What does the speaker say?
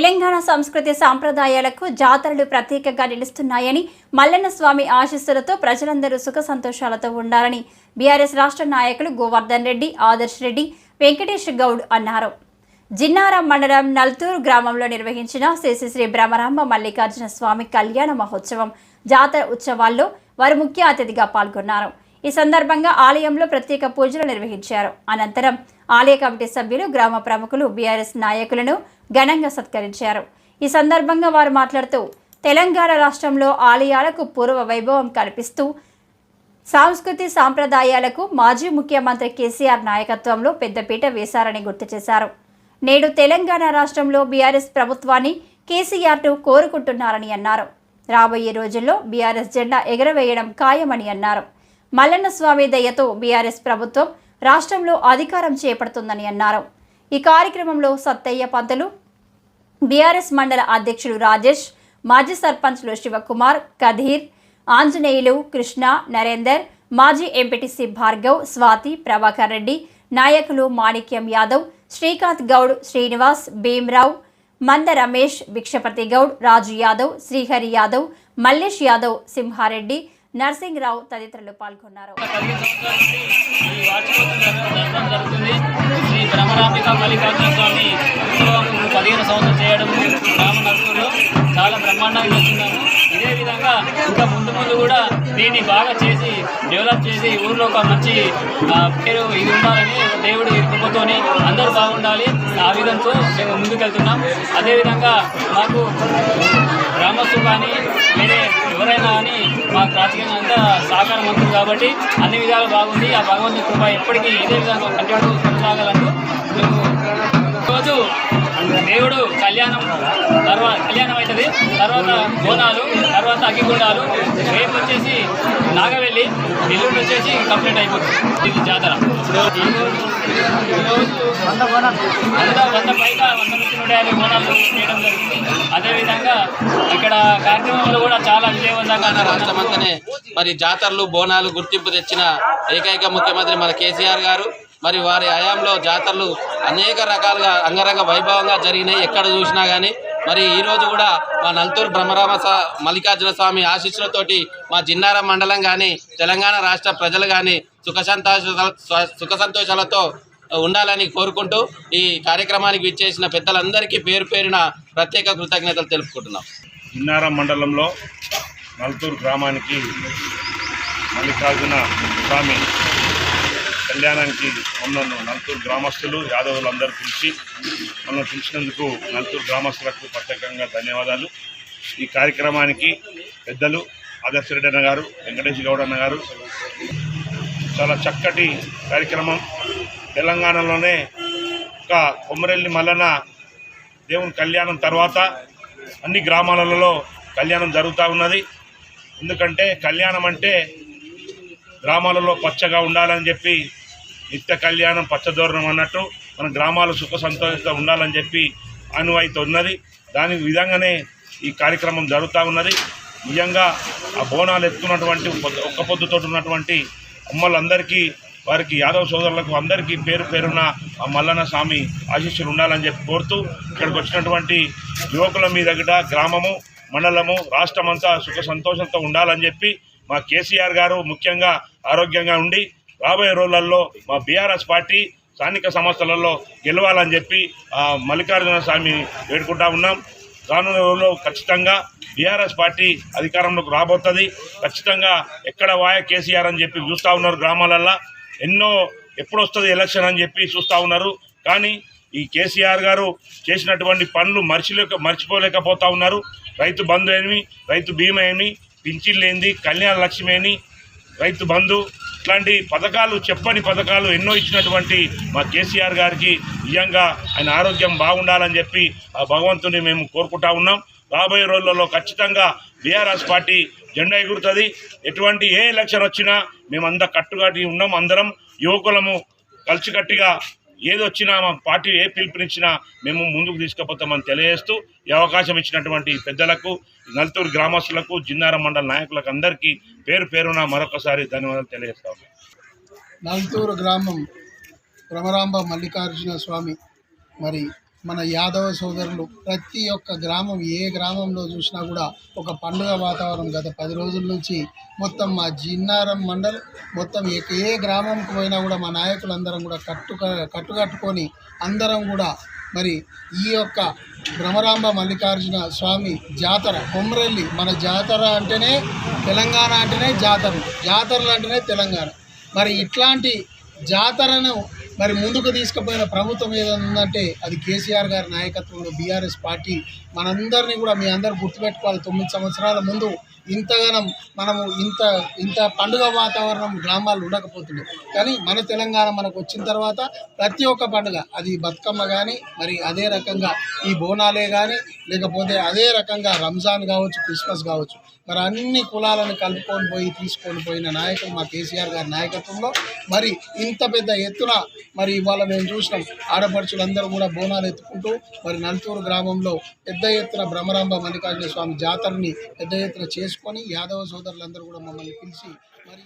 తెలంగాణ సంస్కృతి సాంప్రదాయాలకు జాతరలు ప్రత్యేకంగా నిలుస్తున్నాయని మల్లన్న స్వామి ఆశీస్సులతో ప్రజలందరూ సుఖ సంతోషాలతో ఉండాలని బీఆర్ఎస్ రాష్ట్ర నాయకులు గోవర్ధన్ రెడ్డి ఆదర్శ్ రెడ్డి వెంకటేష్ గౌడ్ అన్నారు. జిన్నారం మండలం నల్తూరు గ్రామంలో నిర్వహించిన శ్రీ శ్రీ భ్రమరాంబ మల్లికార్జున స్వామి కళ్యాణ మహోత్సవం జాతర ఉత్సవాల్లో వారు ముఖ్య అతిథిగా పాల్గొన్నారు. ఈ సందర్భంగా ఆలయంలో ప్రత్యేక పూజలు నిర్వహించారు. అనంతరం ఆలయ కమిటీ సభ్యులు గ్రామ ప్రముఖులు బీఆర్ఎస్ నాయకులను ఘనంగా సత్కరించారు. ఈ సందర్భంగా వారు మాట్లాడుతూ తెలంగాణ రాష్ట్రంలో ఆలయాలకు పూర్వ వైభవం కల్పిస్తూ సాంస్కృతి సాంప్రదాయాలకు మాజీ ముఖ్యమంత్రి కేసీఆర్ నాయకత్వంలో పెద్దపీట వేశారని గుర్తు చేశారు. నేడు తెలంగాణ రాష్ట్రంలో బీఆర్ఎస్ ప్రభుత్వాన్ని కేసీఆర్ను కోరుకుంటున్నారని అన్నారు. రాబోయే రోజుల్లో బీఆర్ఎస్ జెండా ఎగరవేయడం ఖాయమని అన్నారు. మల్లన్న స్వామి దయ్యతో బీఆర్ఎస్ ప్రభుత్వం రాష్ట్రంలో అధికారం చేపడుతుందని అన్నారు. ఈ కార్యక్రమంలో సత్తయ్య పంతులు బీఆర్ఎస్ మండల అధ్యక్షుడు రాజేష్ మాజీ సర్పంచ్లు శివకుమార్ కధీర్ ఆంజనేయులు కృష్ణ నరేందర్ మాజీ ఎంపీటీసీ భార్గవ్ స్వాతి ప్రభాకర్ రెడ్డి నాయకులు మాణిక్యం యాదవ్ శ్రీకాంత్ గౌడ్ శ్రీనివాస్ భీమ్రావు మంద రమేష్ భిక్షపతి గౌడ్ రాజు యాదవ్ శ్రీహరి యాదవ్ మల్లేష్ యాదవ్ సింహారెడ్డి నర్సింగ్రావు తదితరులు పాల్గొన్నారు. పదిహేను జరుగుతుంది శ్రీ బ్రహ్మరాంబిక మల్లికార్జున స్వామి పదిహేను సంవత్సరం చేయడం గ్రామ నలుగురు చాలా బ్రహ్మాండంగా చేస్తున్నాము ఇదే విధంగా ఇంకా ముందు ముందు కూడా దీన్ని బాగా చేసి డెవలప్ చేసి ఊర్లో ఒక మంచి పేరు ఇది ఉండాలని దేవుడి కృపతోని అందరూ బాగుండాలి ఆ విధంతో మేము ముందుకెళ్తున్నాం అదేవిధంగా మాకు రాజకీయంగా అంతా సహకారం అవుతుంది కాబట్టి అన్ని విధాలు బాగుంది. ఆ భగవంతుని కృప ఎప్పటికీ ఇదే విధంగా కంటిన్యూ కొనసాగాలంటూ మేము రోజు దేవుడు కళ్యాణం తర్వాత కళ్యాణం అవుతుంది. తర్వాత బోనాలు తర్వాత అగ్గిగుండాలు రేపు వచ్చేసి నాగవెల్లి ఎల్లుండి వచ్చేసి కంప్లీట్ అయిపోతుంది. ఇది జాతర. ఈరోజు ఈరోజు వంద వంద పైగా వంద నుంచి నూట యాభై బోనాలు చేయడం జరుగుతుంది అదేవిధంగా ఇక్కడ కార్యక్రమంలో కూడా చాలా విజయవంతంగా రాష్ట్రమంతనే మరి జాతరలు బోనాలు గుర్తింపు తెచ్చిన ఏకైక ముఖ్యమంత్రి మన కేసీఆర్ గారు. మరి వారి హయాంలో జాతరలు అనేక రకాలుగా అంగరంగ వైభవంగా జరిగినాయి. ఎక్కడ చూసినా కానీ మరి ఈ రోజు కూడా మా నల్తూరు బ్రహ్మరామ మల్లికార్జున స్వామి ఆశీస్సులతోటి మా జిన్నారం మండలం కానీ తెలంగాణ రాష్ట్ర ప్రజలు కానీ సుఖ సంతోష సుఖ సంతోషాలతో ఉండాలని కోరుకుంటూ ఈ కార్యక్రమానికి విచ్చేసిన పెద్దలందరికీ పేరు పేరున ప్రత్యేక కృతజ్ఞతలు తెలుపుకుంటున్నాం. ఇన్నారం మండలంలో నల్తూరు గ్రామానికి మల్లికార్జున స్వామి కళ్యాణానికి మొన్నను నల్తూరు గ్రామస్తులు యాదవులందరూ పిలిచి మనం పిలిచినందుకు నల్తూరు గ్రామస్తులకు ప్రత్యేకంగా ధన్యవాదాలు. ఈ కార్యక్రమానికి పెద్దలు ఆదర్శరెడ్డి అన్న గారు వెంకటేష్ గౌడ్ అన్న గారు చాలా చక్కటి కార్యక్రమం. తెలంగాణలోనే ఒక కొమ్మరెల్లి మల్లన దేవుని కళ్యాణం తర్వాత అన్ని గ్రామాలలో కళ్యాణం జరుగుతూ ఉన్నది. ఎందుకంటే కళ్యాణం అంటే గ్రామాలలో పచ్చగా ఉండాలని చెప్పి నిత్య కళ్యాణం పచ్చదోరణం అన్నట్టు మన గ్రామాలు సుఖ సంతోషంగా ఉండాలని చెప్పి అనువైతే ఉన్నది. దాని విధంగానే ఈ కార్యక్రమం జరుగుతూ ఉన్నది. నిజంగా ఆ బోనాలు ఎత్తుకున్నటువంటి ఒక్క పొద్దుతో ఉన్నటువంటి అమ్మలందరికీ వారికి యాదవ సోదరులకు అందరికీ పేరు పేరున మల్లన్న స్వామి ఆశీస్సులు ఉండాలని చెప్పి కోరుతూ ఇక్కడికి వచ్చినటువంటి యువకుల మీ దగ్గర గ్రామము మండలము రాష్ట్రమంతా సుఖ సంతోషంతో ఉండాలని చెప్పి మా కేసీఆర్ గారు ముఖ్యంగా ఆరోగ్యంగా ఉండి రాబోయే రోజులలో మా బీఆర్ఎస్ పార్టీ స్థానిక సంస్థలలో గెలవాలని చెప్పి మల్లికార్జున స్వామి వేడుకుంటా ఉన్నాం. రానున్న రోజుల్లో ఖచ్చితంగా బీఆర్ఎస్ పార్టీ అధికారంలోకి రాబోతుంది. ఖచ్చితంగా ఎక్కడ వాయ కేసీఆర్ అని చెప్పి చూస్తూ ఉన్నారు గ్రామాలల్లో. ఎన్నో ఎప్పుడు వస్తుంది ఎలక్షన్ అని చెప్పి చూస్తూ ఉన్నారు. కానీ ఈ కేసీఆర్ గారు చేసినటువంటి పనులు మర్చిలేక మర్చిపోలేకపోతా ఉన్నారు. రైతు బంధు ఏమి రైతు బీమా ఏమి పింఛన్లు ఏంది కళ్యాణ లక్ష్మి రైతు బంధు ఇట్లాంటి పథకాలు చెప్పని పథకాలు ఎన్నో ఇచ్చినటువంటి మా కేసీఆర్ గారికి నిజంగా ఆయన ఆరోగ్యం బాగుండాలని చెప్పి ఆ భగవంతుని మేము కోరుకుంటా ఉన్నాం. రాబోయే రోజులలో ఖచ్చితంగా బీఆర్ఎస్ పార్టీ జెండా ఎగురుతుంది. ఎటువంటి ఏ ఎలక్షన్ వచ్చినా మేమంతా కట్టుకట్టి ఉన్నాం అందరం. యువకులము కలిసికట్టిగా ఏది వచ్చినా మా పార్టీ ఏ పిలుపునిచ్చినా మేము ముందుకు తీసుకుపోతామని తెలియజేస్తూ ఈ అవకాశం ఇచ్చినటువంటి పెద్దలకు నల్తూరు గ్రామస్తులకు జిన్నార మండల నాయకులకు అందరికీ పేరు పేరున మరొకసారి ధన్యవాదాలు తెలియజేస్తాము నల్తూరు గ్రామం భ్రమరాంబ మల్లికార్జున స్వామి మరి మన యాదవ సోదరులు ప్రతి ఒక్క గ్రామం ఏ గ్రామంలో చూసినా కూడా ఒక పండుగ వాతావరణం గత పది రోజుల నుంచి మొత్తం మా జిన్నారం మండల్ మొత్తం ఏ గ్రామంకి పోయినా కూడా మా నాయకులందరం కూడా కట్టు కట్టుకట్టుకొని అందరం కూడా మరి ఈ యొక్క భ్రమరాంబ మల్లికార్జున స్వామి జాతర కొమరెల్లి మన జాతర అంటేనే తెలంగాణ అంటేనే జాతర జాతరలు అంటేనే తెలంగాణ. మరి ఇట్లాంటి జాతరను మరి ముందుకు తీసుకుపోయిన ప్రభుత్వం ఏదైనా ఉందంటే అది కేసీఆర్ గారి నాయకత్వంలో బీఆర్ఎస్ పార్టీ మనందరినీ కూడా మీ అందరు గుర్తుపెట్టుకోవాలి. తొమ్మిది సంవత్సరాల ముందు ఇంతగానం మనము ఇంత ఇంత పండుగ వాతావరణం గ్రామాలు ఉండకపోతుండే కానీ మన తెలంగాణ మనకు వచ్చిన తర్వాత ప్రతి ఒక్క పండుగ అది బతుకమ్మ కానీ మరి అదే రకంగా ఈ బోనాలే కానీ లేకపోతే అదే రకంగా రంజాన్ కావచ్చు క్రిస్మస్ కావచ్చు మరి అన్ని కులాలను కలుపుకొని పోయి తీసుకొని పోయిన నాయకులు మా కేసీఆర్ గారి నాయకత్వంలో మరి ఇంత పెద్ద ఎత్తున మరి ఇవాళ మేము చూసినాం ఆడపడుచులందరూ కూడా బోనాలు ఎత్తుకుంటూ మరి నలుతూరు గ్రామంలో పెద్ద ఎత్తున భ్రమరాంబ మల్లికార్జున స్వామి జాతరని పెద్ద ఎత్తున చేసుకొని యాదవ సోదరులందరూ కూడా మమ్మల్ని పిలిచి మరి